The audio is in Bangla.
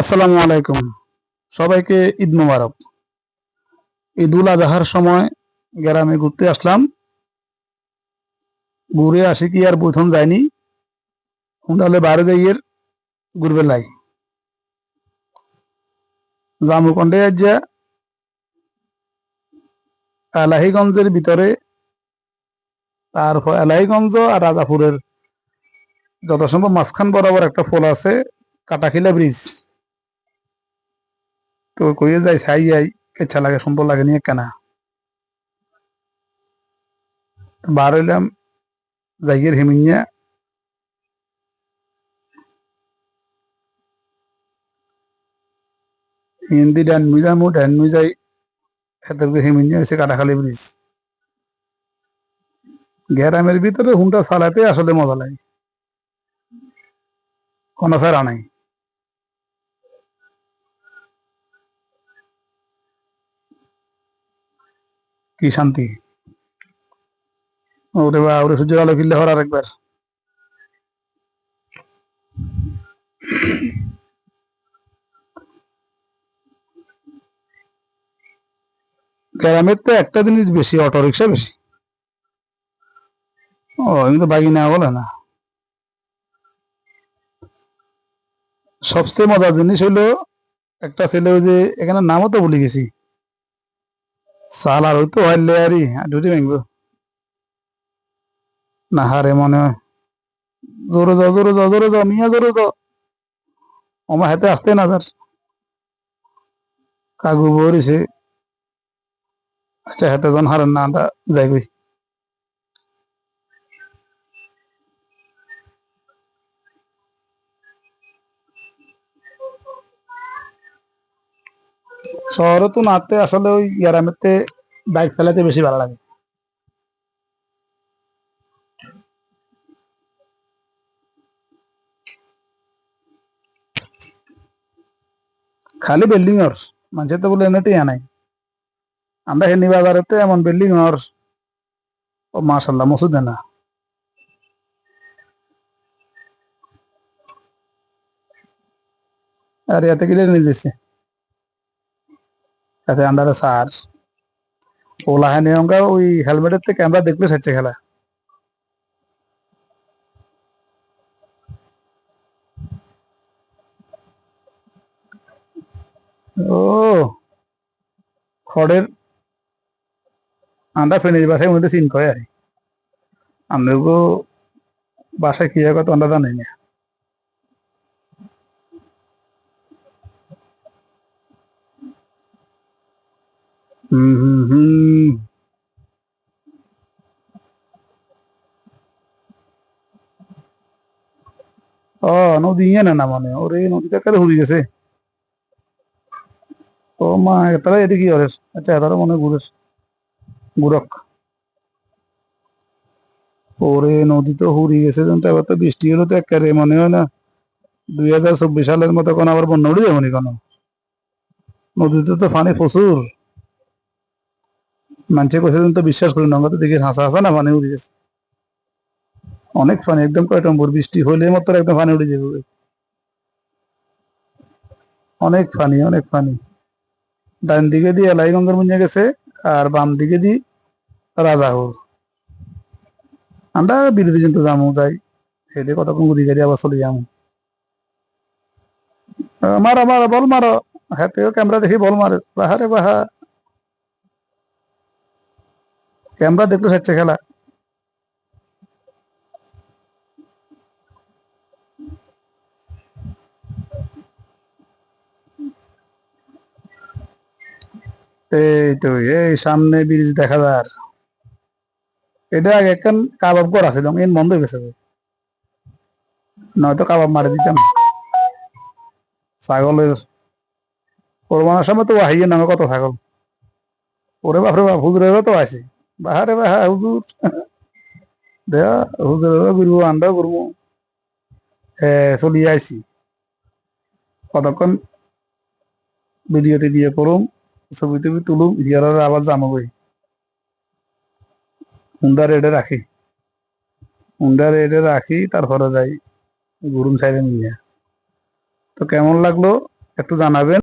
আসসালামু আলাইকুম। সবাইকে ঈদ মোবারক। ঈদ উল আজহার সময় গ্রামে ঘুরতে আসলাম। ঘুরে আসি কি আর প্রথম যায়নি হুন্ডালে বাইরে যাইয়ে ঘুরবে লাই জামুকন্ডে যা এলাহিগঞ্জের ভিতরে, তারপর এলাহিগঞ্জ আর রাজাপুরের যত সম্ভব মাঝখান বরাবর একটা ফল আছে, কাটাখিলা ব্রিজ। তো কইয়ে যাই সাই যাই ইচ্ছা লাগে, সম্পদ লাগে, নিয়ে কেনা। বার হইলাম জায়গের হিমিনিয়া হিন্দি ডান মিলাম ডান মিজাই হেতরকে হিমিনিয়া হয়েছে কাটাখালি ব্রিজ। গ্যারামের ভিতরে হুন্ডা চালাতে আসলে মজা লাগে। কোনো ফেরা নাই। কি শান্তি? ওরে বা ওরে সূর্য আলো একবার গ্রামের তো একটা জিনিস বেশি অটো রিক্সা বেশি। ও কিন্তু বাগি না বলে না। সবচেয়ে মজার জিনিস হলো একটা ছেলে ওই যে এখানে নামও তো ভুলে গেছি। সাল আর ওই তো হারলে আর ঢুটি ভেঙব না হারে মনে হয় জোরে যাও জোরে যাও জোরে যাও মিয়া জোরে যাও আমার হাতে আসতে না যার কাগু বরিছে আচ্ছা হাতে জন হারেন না যাই গই শহরে তো নাতে আসলে ওই গ্রামেতে বাইক চালাতে বেশি ভালো লাগে। খালি বিল্ডিং ওর মানুষের তো বলে এনেটি নাই। আমরা হেনি বাজারেতে এমন বিল্ডিং ওর ও মাশাল্লাহ মসুদ না। আর এতে কিনে নিয়ে দিছে তাতে আন্ডারে সার ওলা হ্যাঁ নিয়মকা ওই হেলমেটের থেকে ক্যামেরা দেখলে সেচ্ছে খেলা। ও, খড়ের আমরা ফেনির বাসায় মধ্যে চিন করে আর। আমরা বাসায় কি কত আমরা জানি না ও নদী ইয়ে না মানে ওরে নদীটা কেটে হুড়ি গেছে। ও মা তারা এটি কি করে আচ্ছা তারা মনে হয় ঘুরে ঘুরক ওরে নদী তো হুড়ি গেছে এবার তো বৃষ্টি হলো তো একেবারে, মনে হয় না দুই হাজার চব্বিশ সালের মতো কোনো আবার বন্যা উঠে যাবনি কোনো? নদীতে তো পানি প্রচুর। মানুষে কইছে তো বিশ্বাস করি না, আমরা তো দেখি হাসা হাসা না পানি উড়ে গেছে। অনেক পানি, একদম কয় নম্বর বৃষ্টি হইলে মাত্র একদম পানি উড়ে যাবে। অনেক পানি অনেক পানি। ডান দিকে দিয়ে এলাইগঙ্গের মুঞ্জে গেছে, আর বাম দিকে দি রাজাহুর আমরা বিরোধী কিন্তু যামু যাই। হেঁটে কতক্ষণ ঘুরি গাড়ি আবার চলে যাব। মারো মারো, বল মারো। হাতেও ক্যামেরা দেখি, বল মারে। বাহারে বাহা ক্যামেরা দেখল সেচ্ছে খেলা। এই তো, এই সামনে ব্রিজ দেখা যার। এটা আগে একখান কাবাব করা ছিল এন বন্ধ হয়ে গেছে নয়তো কাবাব মারে দিতাম। ছাগলের কোরবানার সময় তো আহিয়ে নামে কত ছাগল। ওরে বাপরে বাপ, হুজুরেরও তো আছে। বাহারে বাহা হুজুর দেয়া আন্ডাও ঘুরবো হ্যাঁ চলিয়ে আইসি কতক্ষণ ভিডিওতে দিয়ে করুম ছবি টবি তুলুম ইয়ার আবার জামাবই হুন্ডা রেডে রাখি হুন্ডা রেডে রাখি তারপরে যাই গুরুম সাইডে নিয়ে তো কেমন লাগল একটু জানাবেন